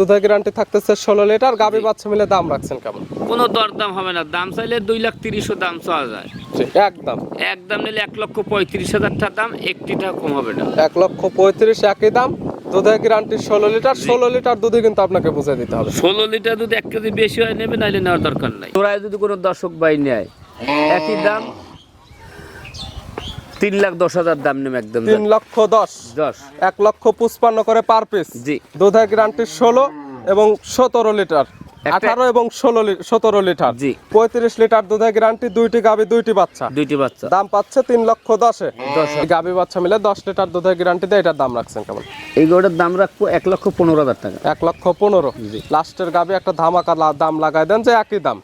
দুধের গ্যারান্টি থাকতেছে ষোলো লিটার গাবি বাচ্চা মিলে দাম রাখছেন কেমন? কোনো দরদাম হবে না। দাম চাইলে দুই লাখ তিরিশও দাম চাওয়া যায়। একদম। একদম নিলে এক লক্ষ পঁয়ত্রিশ হাজার টাকা দাম একটি টাকা কম হবে না। এক লক্ষ পঁয়ত্রিশ একই দাম দুধের গ্যারান্টি ষোলো লিটার ষোলো লিটার দুধে কিন্তু আপনাকে বুঝে দিতে হবে। ষোলো লিটার দুধ এক কেজি বেশি হয় নেবে নাইলে নেওয়ার দরকার নাই। তোরাই যদি কোনো দর্শক বাই নেয় একই দাম তিন লাখ দশ হাজার দাম নেবে একদম তিন লক্ষ দশ। দশ। এক লক্ষ পুষ্পান্ন করে পার পিস জি। দুধের গ্যারান্টি ষোলো এবং সতেরো লিটার। আঠারো এবং ষোলো সতেরো লিটার। জি। পঁয়ত্রিশ লিটার দুধের গ্যারান্টি দুইটি গাবি দুইটি বাচ্চা। দুইটি বাচ্চা। দাম পাচ্ছে তিন লক্ষ দশে। দশে। গাবি বাচ্চা মিলে দশ লিটার দুধের গ্যারান্টি দেয় এটার দাম রাখছেন কেমন? এই গরুটার দাম রাখব এক লক্ষ পনেরো হাজার টাকা। এক লক্ষ পনেরো। লাস্টের গাবি একটা ধামাকা দাম লাগাই দেন যে একই দাম।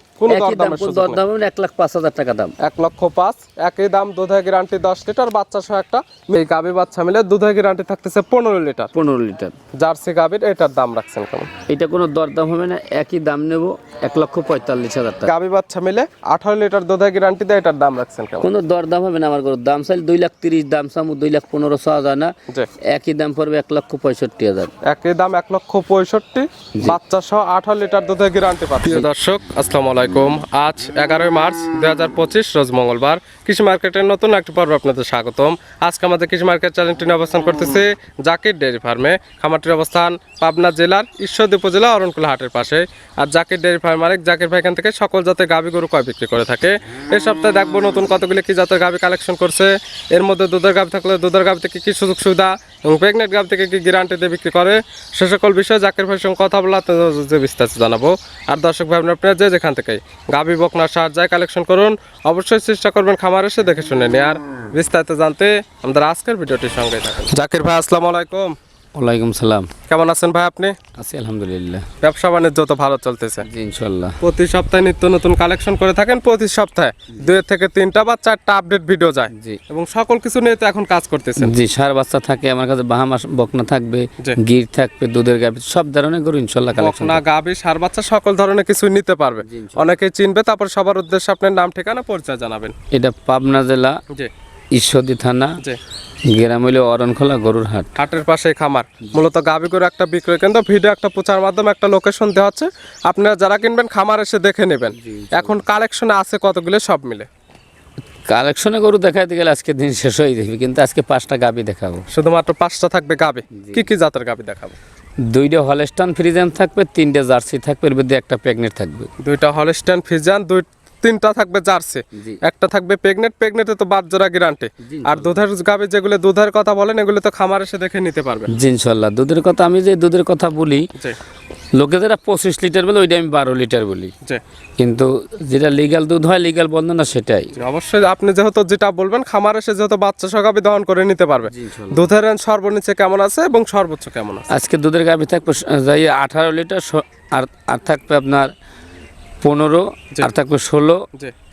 এক লাখ পাঁচ হাজার টাকা দাম। এক লক্ষ পাঁচ একই দাম দুধের গ্যারান্টি দশ লিটার বাচ্চা সহ একটা এই গাবি বাচ্চা মিলে দুধের গ্যারান্টি থাকতেছে পনেরো লিটার। পনেরো লিটার। জার্সি গাবির এটার দাম রাখছেন কেমন? এটা কোনো দরদাম হবে না একই দাম নেব এক লক্ষ পঁয়তাল্লিশ হাজার টাকা। গাবি বাচ্চা মিলে আঠারো লিটার দুধের গ্যারান্টি দেয় এটার দাম রাখছেন কেমন? কোনো দরদাম হবে না আমার গরুর। দাম চাইলে দুই লাখ তিরিশ দাম চামু দুই লাখ পনেরো ছ হাজার না। একই দাম পড়বে এক লক্ষ পঁয়ষট্টি হাজার। একই দাম এক লক্ষ পঁয়ষট্টি বাচ্চা সহ আঠারো লিটার দুধের গ্যারান্টি পাচ্ছি। দর্শক আসসালামু আলাইকুম। আজ এগারোই মার্চ দুই হাজার পঁচিশ, রোজ মঙ্গলবার। কৃষি মার্কেটের নতুন একটি পর্ব আপনাদের স্বাগতম। আজকে আমাদের কৃষি মার্কেট চ্যানেলটি অবস্থান করতেছে জাকির ডেয়ারি ফার্মে। খামারটির অবস্থান পাবনা জেলার ঈশ্বরদী উপজেলা অরণকুলা হাটের পাশে। আর জাকির ডেয়ারি ফার্ম মালিক জাকির ভাই এখান থেকে সকল জাতের গাভী গরু কয় বিক্রি করে থাকে। এই সপ্তাহে দেখব নতুন কতগুলি কি জাতের গাভী কালেকশন করছে। এর মধ্যে দুধের গাভী থাকলে দুধের গাভী থেকে কি সুযোগ সুবিধা এবং প্রেগনেন্ট গাভ থেকে কি গ্যারান্টি দিয়ে বিক্রি করে, সে সকল বিষয়ে জাকির ভাইয়ের সঙ্গে কথা বলে আপনাদের বিস্তারিত জানাব। আর দর্শক ভাই, আপনারা যে যেখান থেকে গাভী বকনা সার যায় কালেকশন করুন। অবশ্যই চেষ্টা করবেন খামার এসে দেখে শুনে নিয়ে আর বিস্তারিত জানতে আমাদের আজকের ভিডিওটির সঙ্গে থাকুন। জাকির ভাই, আসসালামু আলাইকুম। ওয়ালাইকুম সালাম। কেমন আছেন ভাই আপনি? আছি আলহামদুলিল্লাহ। ব্যবসা বাণিজ্য তো ভালো চলতেছে। ইনশাল্লাহ প্রতি সপ্তাহে নিত্য নতুন কালেকশন করে থাকেন প্রতি সপ্তাহে দুই থেকে তিনটা বা চারটা আপডেট ভিডিও যায়। জি। এবং সকল কিছু নিয়ে তো এখন কাজ করতেছেন। জি সার বাচ্চা থাকে আমার কাছে বাহামা বকনা থাকবে গির থাকবে দুধের গাভি সব ধরনের গরু ইনশাল্লাহ কালেকশন বকনা গাবি সার বাচ্চা সকল ধরনের কিছু নিতে পারবে। জি, ইনশাল্লাহ। অনেকে চিনবে তারপর সবার উদ্দেশ্যে আপনার নাম ঠিকানা পরিচয় জানাবেন। এটা পাবনা জেলা জি। ঈশ্বরদী থানা গ্রাম হইলে অরণখোলা গরুর হাট। হাটের পাশে খামার। মূলত গাবি করে একটা বিক্রয় কেন্দ্র ভিডিও একটা প্রচার মাধ্যমে একটা লোকেশন দেওয়া হচ্ছে আপনারা যারা কিনবেন খামার এসে দেখে নেবেন। এখন কালেকশনে আছে কতগুলো সব মিলে। কালেকশনে গরু দেখাইতে গেলে আজকে দিন শেষ হয়ে যাবে কিন্তু আজকে পাঁচটা গাবি দেখাবো। শুধুমাত্র পাঁচটা থাকবে গাবি? কি কি জাতের গাবি দেখাবো? দুইটা হলস্টান ফ্রিজান থাকবে তিনটে জার্সি থাকবে এর মধ্যে একটা প্রেগনেন্ট থাকবে। দুইটা হলস্টাইন ফ্রিজান দুই তিনটা থাকবে জার্সি একটা থাকবে প্রেগনেট প্রেগনেটে তো বাদ জোড়া গ্যারান্টি। আর দুধের গাবে যেগুলো দুধের কথা বলেন এগুলো তো খামার এসে দেখে নিতে পারবে জি ইনশাল্লাহ। দুধের কথা আমি যে দুধের কথা বলি জি। লোকে যারা পঁচিশ লিটার বলে ওইটা আমি বারো লিটার বলি। কিন্তু যেটা লিগাল দুধ হয় লিগাল বন্ধ না সেটাই। অবশ্যই আপনি যেহেতু যেটা বলবেন খামার এসে যেহেতু বাচ্চা সগাবি দহন করে নিতে পারবে। দুধের সর্বনিচে কেমন আছে এবং সর্বোচ্চ কেমন আছে? আজকে দুধের গাভি থাকবে যাই আঠারো লিটার আর থাকবে আপনার পনেরো আর থাকবে ষোলো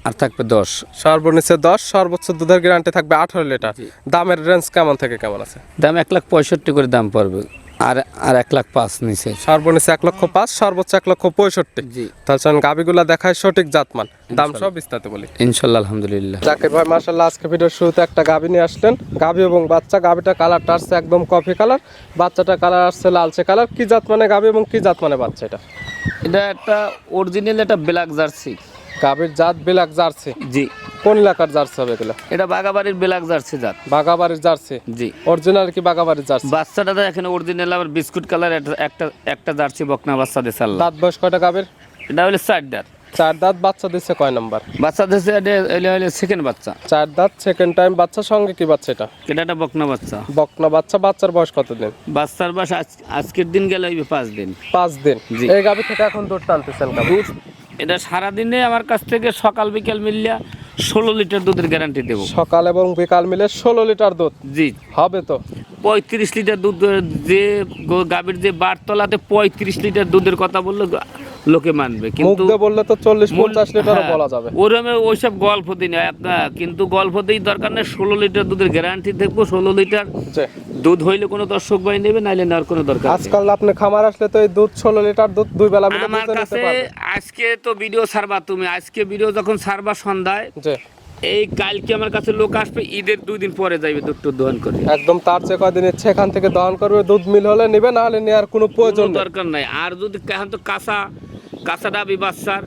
আর থাকবে দশ। সর্বনিচে দশ সর্বোচ্চ দুধের গ্যারান্টি থাকবে আঠারো লিটার। দামের রেঞ্জ কেমন থেকে কেমন আছে? দাম এক লাখ পঁয়ষট্টি করে দাম পড়বে আর আর এক লাখ পাঁচ নিচে। সর্বনিচে এক লক্ষ পাঁচ সর্বোচ্চ এক লক্ষ পঁয়ষট্টি। চলুন গাবিগুলা দেখায় সঠিক জাতমান। দাম সব বিস্তারিত বলি। ইনশাল্লাহ আলহামদুলিল্লাহ। জাকির ভাই মার্শাল্লাহ আজকে ভিডিওর শুরুতে একটা গাবি নিয়ে আসলেন। গাবি এবং বাচ্চা গাবিটা কালারটা আসছে একদম কফি কালার বাচ্চাটা কালার আসছে লালচে কালার কি জাত মানে গাবি এবং কি জাত মানে বাচ্চা এটা? এটা একটা অরিজিনাল একটা ব্ল্যাক জার্সি কাবের জাত ব্ল্যাক জার্সি জি। কোন এলাকার জার্সি হবে এগুলো? এটা বাগাবাড়ির ব্ল্যাক জার্সি জাত। বাগাবাড়ির জার্সি জি। অরিজিনাল কি বাগাবাড়ির জার্সি বাচ্চাটা তো এখানে অরিজিনাল আবার বিস্কুট কালার একটা একটা জার্সি বকনা বাচ্চা দিছে আল্লাহ। দাঁত বয়স কয়টা গাবের এটা হলো চার দাঁত চার দাঁত বাচ্চা দিচ্ছে কয় নাম্বার? বাচ্চা দিছে সেকেন্ড বাচ্চা। চার দাঁত সেকেন্ড টাইম বাচ্চা সঙ্গে কি বাচ্চা এটা? এটা একটা বকনা বাচ্চা। বকনা বাচ্চা বাচ্চার বয়স কতদিন? বাচ্চার বাস আজ- আজকের দিন গেলে হইবে পাঁচ দিন। পাঁচ দিন। জি। এই গাবি থেকে এখন দুধ টানতেছেন গাবি এটা সারাদিনে আমার কাছ থেকে সকাল বিকেল মিলিয়া ষোলো লিটার দুধের গ্যারান্টি দেবো। সকাল এবং বিকাল মিলে ষোলো লিটার দুধ? জি। হবে তো? পঁয়ত্রিশ লিটার দুধ যে গাভীর যে বারতলাতে পঁয়ত্রিশ লিটার দুধের কথা বললে গা- লোকে মানবে কিন্তু বললে তো চল্লিশ পঞ্চাশ লিটারও হ্যাঁ, বলা যাবে। ওরমে ওইসব গল্প দিন আপনার কিন্তু গল্প দিই দরকার নেই ষোলো লিটার দুধের গ্যারান্টি দেখব ষোলো লিটার। দুধ হইলে কোনো দর্শক ভাই নেবে নাইলে নেওয়ার কোনো দরকার আজকাল আপনি খামার আসলে তো এই দুধ ষোলো লিটার দুধ দুই বেলা আমার কাছে আজকে তো ভিডিও ছাড়বা তুমি আজকে ভিডিও যখন ছাড়বা সন্ধ্যায় এই কালকে আমার কাছে লোক আসবে ঈদের দুই দিন পরে যাইবে দুটো দোকান করে। একদম তার চেয়ে কয়দিন ইচ্ছে এখান থেকে দহন করবে দুধ মিল হলে নিবে না হলে নেওয়ার কোনো প্রয়োজন দরকার নাই। আর যদি এখন তো কাঁচা কাঁচা ডাবি বাচ্চার।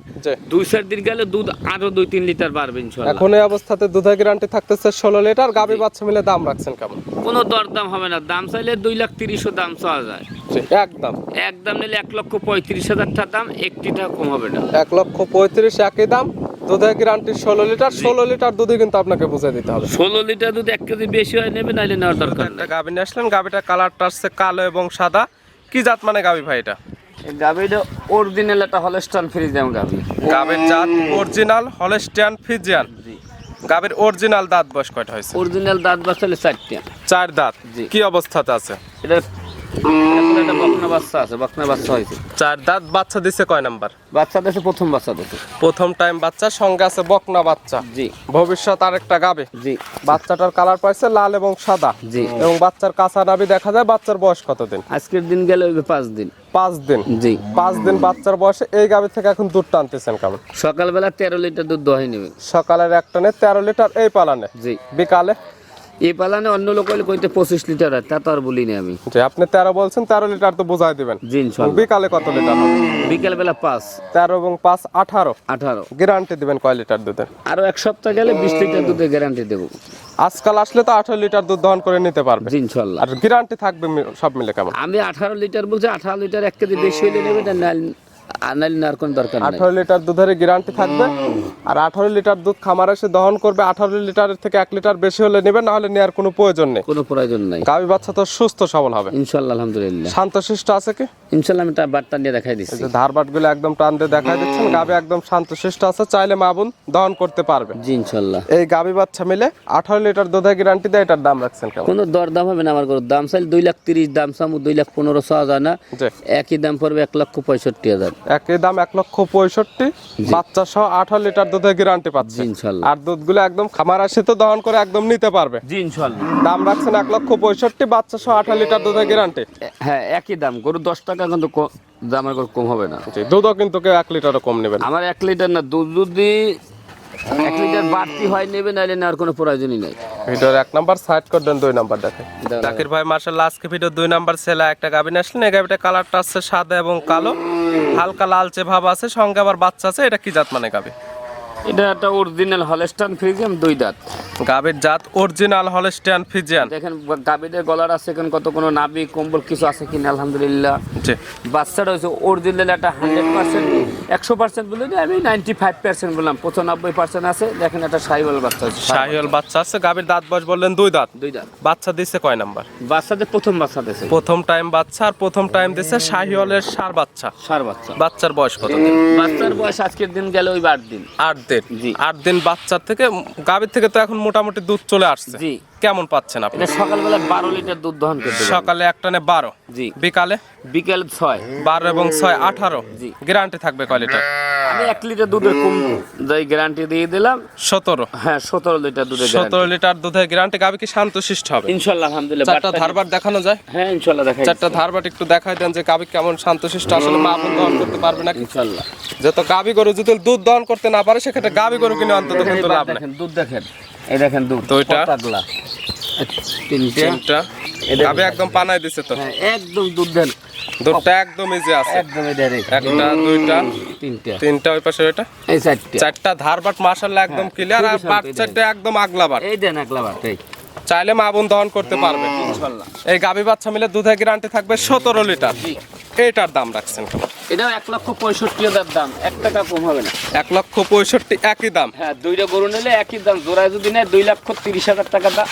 দুই চার দিন গেলে দুধ আরও দুই তিন লিটার বাড়বে এখন এই অবস্থাতে দুধের গ্যারান্টি থাকতেছে ষোলো লিটার গাবি বাচ্চা মিলে দাম রাখছেন কেমন? কোনো দরদাম হবে না। দাম চাইলে দুই লাখ তিরিশও দাম চাওয়া যায়। একদম। একদম নিলে এক লক্ষ পঁয়ত্রিশ হাজার টাকা দাম একটি টাকা কম হবে না। এক লক্ষ পঁয়ত্রিশ একই দাম দুধের গ্যারান্টি ষোলো লিটার ষোলো লিটার দুধই কিন্তু আপনাকে বুঝে দিতে হবে। ষোলো লিটার দুধ এক কেজি বেশি হয় নেবে নাইলে নেওয়ার দরকার গাবি নিয়ে আসলেন। গাবিটা কালারটা আসছে কালো এবং সাদা। কি জাত মানে গাবি ভাই এটা? গাভিটা অরিজিনাল একটা হলস্টান ফ্রিজ দাম গাভি। গাবির জাত অরিজিনাল হলেস্টিয়ান ফিজিয়ান গাবির অরিজিনাল দাঁত বয়স কয়টা হয়েছে? অরিজিনাল দাঁত বাচ্চালে চারটে। চার দাঁত। জি। কি অবস্থাতে আছে? এটা একটা বকনা বাচ্চা আছে বকনা বাচ্চা হয়েছে। চার দাঁত বাচ্চা দিছে কয় নাম্বার? বাচ্চা দেশে প্রথম বাচ্চা দেশে প্রথম টাইম বাচ্চা সঙ্গে আছে বকনা বাচ্চা। জি। ভবিষ্যৎ আরেকটা গাবে। জি। বাচ্চাটার কালার পাইছে লাল এবং সাদা। জি। এবং বাচ্চার কাঁচা নাবি দেখা যায় বাচ্চার বয়স কতদিন? আজকের দিন গেলে ওই পাঁচ দিন। পাঁচ দিন? জি। পাঁচ দিন বাচ্চার বয়সে এই গাবি থেকে এখন দুধ টানতেছেন কেমন? সকালবেলা তেরো লিটার দুধ দোহাই নেবে। সকালের একটা টানে তেরো লিটার এই পালানে। জি। বিকালে এই পালানে অন্য লোক হলে কইতে পঁচিশ লিটার হয় তা তো আর বলিনি আমি। যে আপনি তেরো বলছেন তেরো লিটার তো বোঝাই দিবেন। জি ইনশাল্লাহ। বিকালে কত লিটার হবে? বিকেলবেলা পাঁচ। তেরো এবং পাঁচ আঠারো। আঠারো। গ্যারান্টি দিবেন কয় লিটার দুধের? আরও এক সপ্তাহ গেলে বিশ লিটার দুধের গ্যারান্টি দেবো। আজকাল আসলে তো আঠারো লিটার দুধ দহন করে নিতে পারবে। জি ইনশাল্লাহ। আর গ্যারান্টি থাকবে সব মিলে কেমন? আমি আঠারো লিটার বলছি আঠারো লিটার এক কেজি বেশি হইলে নেবে না আর নেওয়ার কোনো দরকার নেই। আঠারো লিটার দুধের গ্যারান্টি থাকবে। আর আঠারো লিটার দুধ খামার এসে দহন করবে আঠারো লিটারের থেকে এক লিটার বেশি হলে নেবে না হলে নেওয়ার কোনো প্রয়োজন নেই। কোনো প্রয়োজন নাই। গাভী বাচ্চা তো সুস্থ সবল হবে। ইনশাল্লাহ আলহামদুলিল্লাহ। শান্তশিষ্ট আছে কি? ইনশাল্লাহ আমি তার বার্তা নিয়ে দেখাই দিচ্ছি। যে একদম টান দিয়ে দেখাই দিচ্ছেন গাভী একদম শান্তশিষ্ট আছে চাইলে মা বোন দহন করতে পারবে। জি ইনশাল্লাহ। এই গাভী বাচ্চা মিলে আঠারো লিটার দুধের গ্যারান্টি দেয় এটার দাম রাখছেন কেমন? কোনো দরদাম হবে না আমার গরুর। দাম চাইলে দুই লাখ তিরিশ দাম চামু দুই লাখ পনেরো চাওয়া যায় না। একই দাম পড়বে এক লক্ষ পঁয়ষট্টি হাজার। একই দাম এক লক্ষ পঁয়ষট্টি। বাচ্চা সহ আঠারো লিটার দুধের গ্যারান্টি পাচ্ছে। আর দুধগুলো একদম খামার আসে তো দহন করে একদম নিতে পারবে। জি ইনশাল্লাহ। দাম রাখছেন এক লক্ষ পঁয়ষট্টি বাচ্চা সহ আঠারো লিটার দুধের গ্যারান্টি। হ্যাঁ একই দাম। গরু দশ টাকা কিন্তু দামের গরু কম হবে না। দুধও কিন্তু কেউ এক লিটারও কম নেবেন আমার এক লিটার না দুধ যদি এক লিটার বাড়তি হয় নেবে নাহলে নেওয়ার কোনো প্রয়োজনই নেই। ভিডিওর এক নাম্বার সাইড করে দেন দুই নাম্বার দেখে। জাকির ভাই মার্শাল্লাহ আজকে ভিডিও দুই নাম্বার ছেলে একটা গাবিন আসলেন। এই গাবিটা কালারটা আছে সাদা এবং কালো। হালকা লালচে ভাব আছে সঙ্গে আবার বাচ্চা আছে এটা কি জাত মানে গাবি? এটা একটা অরিজিনাল হলস্টান ফ্রিজিয়াম দুই দাঁত। গাবির জাত অরিজিনাল হলস্টিয়ান ফিজিয়ান দেখেন গাবিদের গলার আছে এখন কত কোনো নাবি কম্বল কিছু আছে কিনা আলহামদুলিল্লাহ। জি। বাচ্চাটা হচ্ছে অরিজিনাল একটা হান্ড্রেড পার্সেন্ট একশো পার্সেন্ট বলে আমি নাইনটি ফাইভ পার্সেন্ট বললাম পঁচানব্বই পার্সেন্ট আছে। দেখেন একটা সাইবল বাচ্চা হচ্ছে শাহিওল বাচ্চা আছে গাবির দাঁত বয়স বললেন দুই দাঁত। দুই দাঁত। বাচ্চা দিছে কয় নাম্বার? বাচ্চাদের প্রথম বাচ্চা দিয়েছে প্রথম টাইম বাচ্চা আর প্রথম টাইম দিছে শাহিওলের সার বাচ্চা। সার বাচ্চা। বাচ্চার বয়স কত? বাচ্চার বয়স আজকের দিন গেলে ওই আট দিন। আট দিন। জি। আট দিন বাচ্চার থেকে গাভীর থেকে তো এখন মোটামুটি দুধ চলে আসছে। জি। কেমন পাচ্ছেন আপনি? এটা সকালবেলা বারো লিটার দুধ দহন করতে সকালে এক টানে বারো। জি। বিকালে? বিকেল ছয়। বারো এবং ছয় আঠারো। জি। গ্যারান্টি থাকবে কয় লিটার? আমি এক লিটার দুধের কম যাই গ্যারান্টি দিয়ে দিলাম। সতেরো। হ্যাঁ সতেরো লিটার দুধের সতেরো লিটার দুধের গ্যারান্টি গাবি কি শান্তশিষ্ট হবে? ইনশাল্লাহ আলহামদুলিল্লাহ চারটা ধারবার দেখানো যায়? হ্যাঁ ইনশাল্লাহ দেখাই চারটা ধারবার একটু দেখাই দেন যে গাবি কেমন শান্তশিষ্ট। আসলে মা বোন দহন করতে পারবে নাকি? ইনশাল্লাহ। যেহেতু গাবি গরু যদি দুধ দহন করতে না পারে সেক্ষেত্রে গাবি গরু কিনে অন্তত কিন্তু লাভ দেখেন দুধ দেখেন। এই দেখেন দুধ দুইটা। কতগুলা? তিনটে। তিনটা। এটা- গাবি একদম পানাই দিছে তো। হ্যাঁ একদম দুধ দেন। দুধটা একদম ইজি আছে। একদম একটা দুইটা তিনটে। তিনটা ওই পাশে ওইটা? এই চারটে। চারটা ধারবাট মাশাল্লাহ একদম ক্লিয়ার আর বাট চারটা একদম আগলা বাট। এই দেন একলা বাট এই। চাইলে মা বোন দহন করতে পারবে। ইনশাল্লাহ এই গাবি বাচ্চা মিলে দুধের গ্যারান্টি থাকবে সতেরো লিটার। এটার দাম রাখছেন? এটাও এক লক্ষ পঁয়ষট্টি হাজার দাম। এক টাকা কম হবে না। এক লক্ষ পঁয়ষট্টি একই দাম। হ্যাঁ দুইটা গরু নিলে একই দাম। জোড়ায় যদি নেয় দুই লক্ষ তিরিশ হাজার টাকা দাম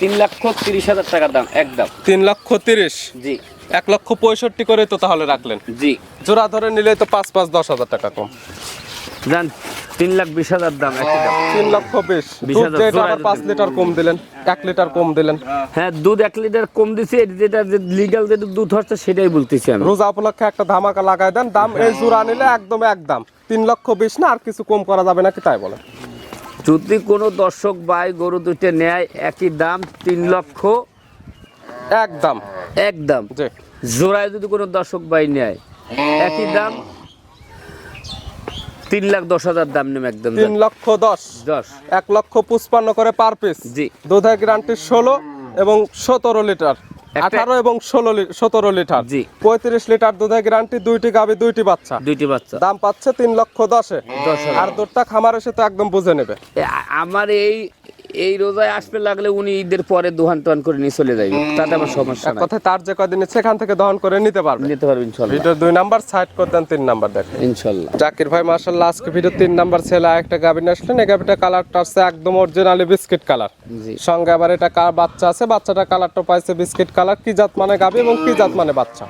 তিন লক্ষ তিরিশ হাজার টাকা দাম একদম। তিন লক্ষ তিরিশ। জি। এক লক্ষ পঁয়ষট্টি করে তো তাহলে রাখলেন। জি। জোড়া ধরে নিলে তো পাঁচ পাঁচ দশ হাজার টাকা কম। জান তিন লাখ বিশ হাজার দাম তিন লক্ষ বিশ। দুধ আবার পাঁচ লিটার কম দিলেন এক লিটার কম দিলেন। হ্যাঁ দুধ এক লিটার কম দিছে যেটা লিগাল যেটা দুধ হচ্ছে সেটাই বলতেছি আমি। রোজা উপলক্ষে একটা ধামাকা লাগাই দেন দাম এই জোড়া নিলে একদম এক দাম। তিন লক্ষ বিশ না আর কিছু কম করা যাবে নাকি তাই বলে যদি কোনো দর্শক বাই গরু দুটো নেয় একই দাম তিন লক্ষ এক দাম এক দাম জি। জোড়ায় যদি কোনো দর্শক বাই নেয় একই দাম তিন লাখ দশ হাজার দাম নেবে একদম। তিন লক্ষ দশ। দশ। এক লক্ষ পুষ্পান্ন করে পার পিস জি। দুধের গ্যারান্টি ষোলো এবং সতেরো লিটার। আঠারো এবং ষোলো সতেরো লিটার। জি। পঁয়ত্রিশ লিটার দুধের গ্যারান্টি দুইটি গাবি দুইটি বাচ্চা। দুইটি বাচ্চা। দাম পাচ্ছে তিন লক্ষ দশে। দশ আর দুধটা খামার এসে তো একদম বুঝে নেবে। আমার এই এই রোজায় আসতে লাগলে উনি ঈদের পরে দোহান টোহান করে নিয়ে চলে যাইবে। তাতে আমার সমস্যা এক নাই। কথায় তার যে কদিন সেখান থেকে দহন করে নিতে পারবে। নিতে পারবেন ইনশাল্লাহ। ভিডিও দুই নাম্বার সাইড করে দেন তিন নাম্বার দেখেন। ইনশাল্লাহ। জাকির ভাই মার্শাল্লাহ আজকে ভিডিও তিন নাম্বার ছেলে একটা গাবিন আসলেন। এই গাবিটা কালারটা আসছে একদম অরিজিনালি বিস্কিট কালার জি। সঙ্গে আবার এটা কার বাচ্চা আছে বাচ্চাটা কালারটা পাইছে বিস্কিট কালার কি জাত মানে গাবি এবং কি জাত মানে বাচ্চা?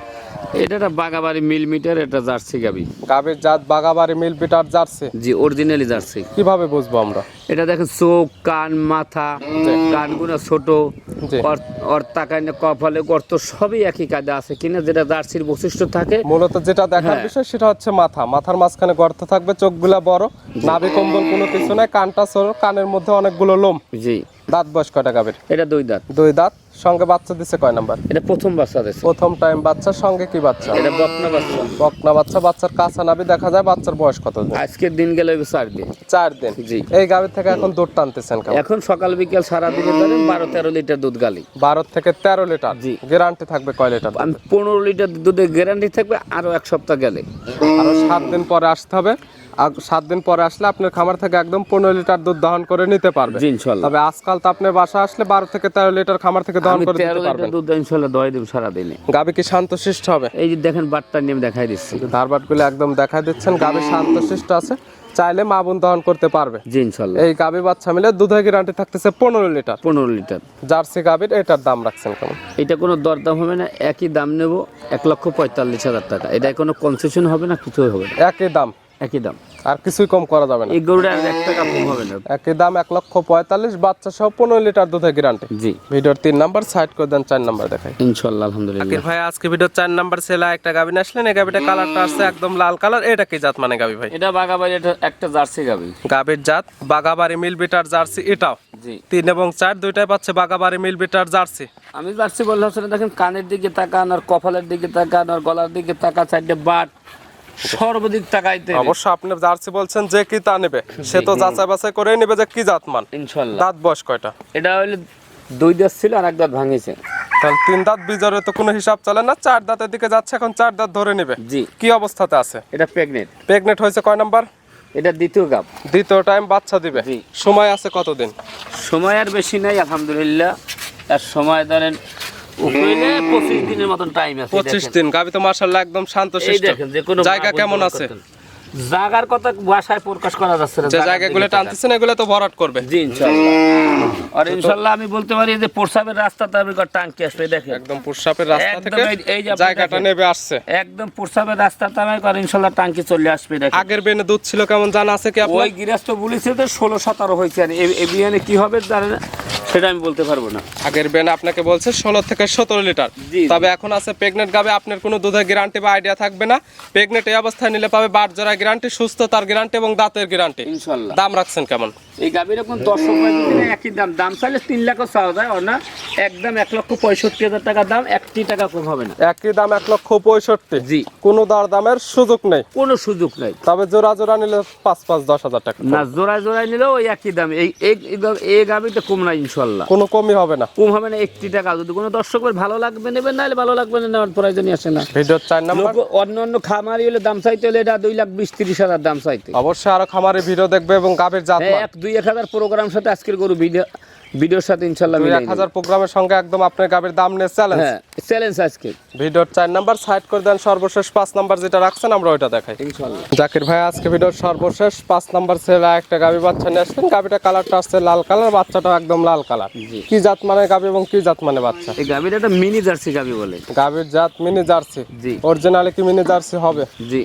এটা একটা বাগাবাড়ি মিল মিটার এটা জার্সি গাবি। গাবির জাত বাগাবাড়ি মিল বিটার জার্সি? জি অরিজিনালি জার্সি। কীভাবে বুঝব আমরা? এটা দেখেন চোখ কান মাথা কানগুলো ছোট অর- তাকাইনে কপালে গর্ত সবই একই কাজে আছে কিনা যেটা জার্সির বৈশিষ্ট্য থাকে। মূলত যেটা দেখার হ্যাঁ। বিষয় সেটা হচ্ছে মাথা। মাথার মাঝখানে গর্ত থাকবে চোখগুলা বড় নাভি কম্বল কোনো কিছু নাই কানটা ছোট কানের মধ্যে অনেকগুলো লোম। জি। দাঁত বয়স কয়টা গাবির এটা দুই দাঁত। দুই দাঁত। সঙ্গে বাচ্চা দিছে কয় নাম্বার? এটা প্রথম বাচ্চা দিয়েছে প্রথম টাইম বাচ্চা সঙ্গে কি বাচ্চা? এটা বকনা বাচ্চা। বকনা বাচ্চা বাচ্চার কাঁচা নাভি দেখা যায় বাচ্চার বয়স কত আজকের দিন গেলে চার দিন। চার দিন। জি। এই গাভীর থেকে এখন দুধ টানতেছেন এখন সকাল বিকেল সারা দিনে ধরেন বারো তেরো লিটার দুধ গালি। বারো থেকে তেরো লিটার? জি। গ্যারান্টি থাকবে কয় লিটার আমি পনেরো লিটার দুধের গ্যারান্টি থাকবে আরও এক সপ্তাহ গেলে। আরও সাত দিন পরে আসতে হবে। সাত দিন পরে আসলে আপনার খামার থেকে একদম পনেরো লিটার দুধ দহন করে নিতে পারবে। তবে আজকাল তো আপনার বাসা আসলে বারো থেকে তেরো লিটার খামার থেকে দহন করে তেরো দিতে পারবেন দুধ ইনশাল্লাহ দয় দিব সারা দিনে গাবি কি শান্তশিষ্ট হবে? এই যে দেখেন বাটটা নিয়ে দেখাই দিচ্ছি। ধারবাটগুলো একদম দেখা দিচ্ছেন গাবি শান্তশিষ্ট আছে। চাইলে মা বোন দহন করতে পারবে। জি ইনশাল্লাহ। এই গাবি বাচ্চা মিলে দুধের গ্যারান্টি থাকতেছে পনেরো লিটার। পনেরো লিটার। জার্সি গাবির এটার দাম রাখছেন কেমন? এটা কোনো দরদাম হবে না একই দাম নেব এক লক্ষ পঁয়তাল্লিশ হাজার টাকা। এটা কোনো কনসেশন হবে না কিছুই হবে না। একই দাম। একই দাম। আর কিছুই কম করা যাবে না। এই গরুটা এক টাকা কম হবে না। একই দাম এক লক্ষ পঁয়তাল্লিশ বাচ্চা সহ পনেরো লিটার দুধের গ্যারান্টি জি। ভিডিওর তিন নাম্বার সাইড করে দেন চার নাম্বার দেখাই। ইনশাল্লাহ আলহামদুলিল্লাহ। ভাই আজকে ভিডিও চার নাম্বার একটা গাবিন আসলেন। এই গাবিটা কালারটা আসছে একদম লাল কালার এটা কি জাত মানে গাবি ভাই? এটা বাগাবাড়ি এটা একটা জার্সি গাবি গাবির জাত বাগাবাড়ি মিল বিটার জার্সি এটাও। জি। তিন এবং চার দুইটাই পাচ্ছে বাগাবাড়ি মিল বিটার জার্সি। আমি জার্সি বললাম দেখেন কানের দিকে তাকান আর কপালের দিকে তাকান আর গলার দিকে তাকা চারটে বাট। সর্বাধিক তাকাইতে হবে। অবশ্য আপনি জার্সি বলছেন যে কি তা নেবে। সে তো যাচাই বাছাই করে নেবে যে কি জাত মান। ইনশাল্লাহ। দাঁত বয়স কয়টা? এটা হইলে দুই দাঁত ছিল আর এক দাঁত ভাঙিছে। তাহলে তিন দাঁত বিজরে তো কোনো হিসাব চলে না চার দাঁতের দিকে যাচ্ছে এখন চার দাঁত ধরে নেবে। জি। কি অবস্থাতে আছে? এটা প্রেগনেন্ট প্রেগনেন্ট হয়েছে কয় নাম্বার? এটা দ্বিতীয় গাপ দ্বিতীয় টাইম বাচ্চা দিবে। জি। সময় আছে কতদিন? সময় আর বেশি নাই আলহামদুলিল্লাহ। আর সময় ধরেন পঁচিশ দিনের মতন টাইম আছে পঁচিশ দিন গাবি তো মার্শাল্লাহ একদম শান্ত এই যে জায়গা কেমন আছে। জায়গার কথা ভাষায় প্রকাশ করা যাচ্ছে না যে জায়গাগুলো টানতেছেন এগুলো তো ভরাট করবে। জি ইনশাল্লাহ আর ইনশাল্লাহ আমি বলতে পারি যে প্রসাবের একটা টাঙ্কি আসবে দেখেন। একদম রাস্তা থেকে এই- এই যে জায়গাটা নেবে আসছে। একদম প্রসাবের আমি আর ইনশাল্লাহ টাঙ্কি চলে আসবে দেখেন। আগের বেনে দুধ ছিল কেমন জানা আছে কি আপনার? ওই গৃহস্থ বলেছে তো ষোলো সতেরো হয়েছে আর এ- এ বিয়ানে কি হবে জানে না। সেটা আমি বলতে পারব না। আগের বেন আপনাকে বলছে ষোলো থেকে সতেরো লিটার। তবে এখন আছে প্রেগনেন্ট গাবে আপনার কোনো দুধের গ্যারান্টি বা আইডিয়া থাকবে না। প্রেগনেন্ট এই অবস্থায় নিলে পাবে বার জোড়া গ্যারান্টি সুস্থতার গ্যারান্টি এবং দাঁতের গ্যারান্টি দাম রাখছেন কেমন? এই গাভীর এখন দর্শক না একই দাম। দাম চাইলে তিন লাখও চাওয়া যায় না একদম এক লক্ষ পঁয়ষট্টি হাজার টাকা দাম একটি টাকা কম হবে না। একই দাম এক লক্ষ পঁয়ষট্টি। জি। কোনো দর দামের সুযোগ নেই। কোনো সুযোগ নাই। তবে জোড়া জোড়া নিলে পাঁচ পাঁচ দশ হাজার টাকা না জোড়ায় জোড়ায় নিলেও ওই একই দাম। এই এই- গাভীতে কম নাই ইনশাল্লাহ। কোনো কমই হবে না। কম হবে না একটি টাকা। যদি কোনো দর্শকের ভালো লাগবে নেবেন নাহলে ভালো লাগবে না নেওয়ার প্রয়োজনই আসে না। ভিডিওর চার নাম্বার। অন্য অন্য খামারি হলে দাম চাইতে হলে এটা দুই লাখ বিশ তিরিশ হাজার দাম চাইতে। অবশ্যই আরও খামারে ভিডিও দেখবে এবং গাবের জাত হ্যাঁ, দুই এক হাজার প্রোগ্রাম সাথে আজকের গরু ভিডিও ভিডিওর সাথে ইনশাল্লাহ দুই এক হাজার প্রোগ্রামের সঙ্গে একদম আপনার গাবের দাম নিয়ে চ্যালেঞ্জ হ্যাঁ চ্যালেঞ্জ আজকে। ভিডিওর চার নাম্বার সাইড করে দেন সর্বশেষ পাঁচ নাম্বার যেটা রাখছেন আমরা ওইটা দেখাই। ইনশাল্লাহ। জাকির ভাই আজকে ভিডিওর সর্বশেষ পাঁচ নাম্বার ছেলে একটা গাবি বাচ্চা নিয়ে আসলেন গাবিটা কালারটা আসছে লাল কালার বাচ্চাটা একদম লাল কালার কি জাত মানে গাবি এবং কি জাত মানে বাচ্চা? এই গাভীর একটা মিনি জার্সি গাভী বলে। গাবির জাত মিনি জার্সি জি। অরিজিনালি কি মিনি জার্সি হবে? জি।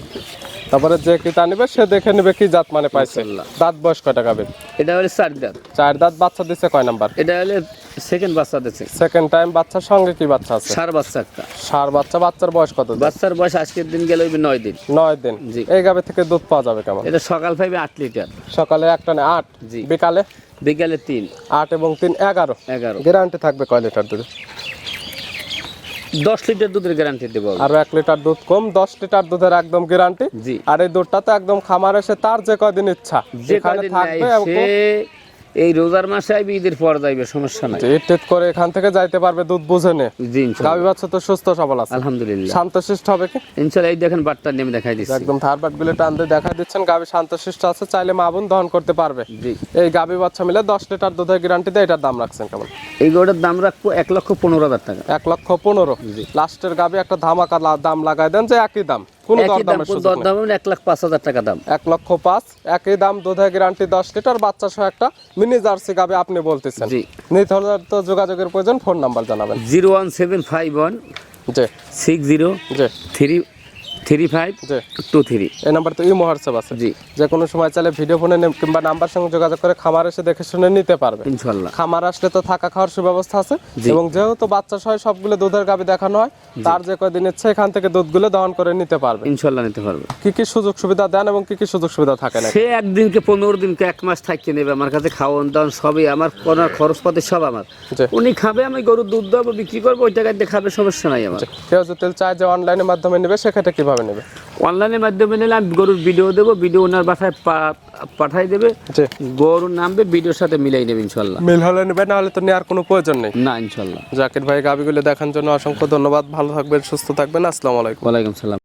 তারপরে যে কি তা নিবে সে দেখে নিবে কি জাত মানে পাইছে। দাঁত বয়স কয়টা গাবির এটা হলে চার দাঁত। চার দাঁত বাচ্চা দিছে কয় নাম্বার? এটা হলে সেকেন্ড বাচ্চা দিছে। সেকেন্ড টাইম বাচ্চার সঙ্গে কি বাচ্চা আছে? সার বাচ্চা একটা। সার বাচ্চা বাচ্চার বয়স কত বাচ্চার বয়স আজকের দিন গেলে ওই নয় দিন। নয় দিন। জি। এই গাবে থেকে দুধ পাওয়া যাবে কেমন? এটা সকাল পাইবে আট লিটার। সকালে একটা না আট? জি। বিকালে? বিকালে তিন। আট এবং তিন এগারো। এগারো। গ্যারান্টি থাকবে কয় লিটার দুধ দশ লিটার দুধের গ্যারান্টি দেবো আরও এক লিটার দুধ কম দশ লিটার দুধের একদম গ্যারান্টি জি। আর এই দুধটা তো একদম খামার এসে তার যে কদিন ইচ্ছা যেখানে থাকবে এই রোজার মাসে আইবি ঈদের পর যাইবে সমস্যা নাই। টেট করে এখান থেকে যাইতে পারবে দুধ বুঝে নে। জি। গাভী বাচ্চা তো সুস্থ সবল আছে। আলহামদুলিল্লাহ। শান্তশিষ্ট হবে কি? ইনশাল্লাহ এই দেখেন বাটটা নেমে দেখাই দিচ্ছি। একদম থারবাটগুলো টানতে দেখা দিচ্ছেন গাভী শান্তশিষ্ট আছে চাইলে মা বোন দহন করতে পারবে। জি। এই গাভী বাচ্চা মিলে দশ লিটার দুধের গ্যারান্টি দিয়ে এটার দাম রাখছেন কেমন? এই গরুটার দাম রাখব এক লক্ষ পনেরো হাজার টাকা। এক লক্ষ পনেরো। জি। লাস্টের গাভী একটা ধামাকা দাম লাগাই দেন যে একই দাম। কোনো দরদামের সুযোগ নেই। দরদাম এক লাখ পাঁচ হাজার টাকা দাম। এক লক্ষ পাঁচ একই দাম দুধের গ্যারান্টি দশ লিটার বাচ্চা সহ একটা মিনি জার্সি আপনি বলতেছেন। জি। নিতে হলে তো যোগাযোগের প্রয়োজন ফোন নাম্বার জানাবেন। Zero one seven five one জি। সিক্স জিরো জি। Three three five two three. এই নাম্বার তো ইমো হোয়াটসঅ্যাপ আছে। জি। যে কোনো সময় চাইলে ভিডিও ফোনে কিংবা নাম্বার সঙ্গে যোগাযোগ করে খামার এসে দেখে শুনে নিতে পারবে। ইনশাল্লাহ। খামার আসলে তো থাকা খাওয়ার সুব্যবস্থা আছে। এবং যেহেতু বাচ্চা সহ সবগুলো দুধের গাবি দেখানো হয় তার যে কয়দিন ইচ্ছে এখান থেকে দুধগুলো দহন করে নিতে পারবে। ইনশাল্লাহ নিতে পারবে। কি কি সুযোগ সুবিধা দেন এবং কি কি সুযোগ সুবিধা থাকে না সে একদিনকে পনেরো দিনকে এক মাস থাকিয়ে নেবে। আমার কাছে খাওয়ান দাওয়ান সবই আমার কোনো খরচপাতি সব আমার। উনি খাবে আমি গরুর দুধ দেবো বিক্রি করব ওই দিয়ে খাবে সমস্যা নাই আমার। কেউ যদি চায় যে অনলাইনের মাধ্যমে নেবে সেক্ষেত্রে কীভাবে? নেবে? অনলাইনের মাধ্যমে নিলে আমি গরুর ভিডিও দেবো ভিডিও ওনার বাসায় পাঠাই দেবে। গরু গরুর নামবে ভিডিওর সাথে মিলাই নেবে ইনশাল্লাহ মিল হলে নেবে না হলে তো নেওয়ার কোনো প্রয়োজন নেই। না ইনশাল্লাহ জাকির ভাই গাবিগুলো দেখার জন্য অসংখ্য ধন্যবাদ। ভালো থাকবেন সুস্থ থাকবেন। আসসালামু আলাইকুম। ওয়ালাইকুম সালাম।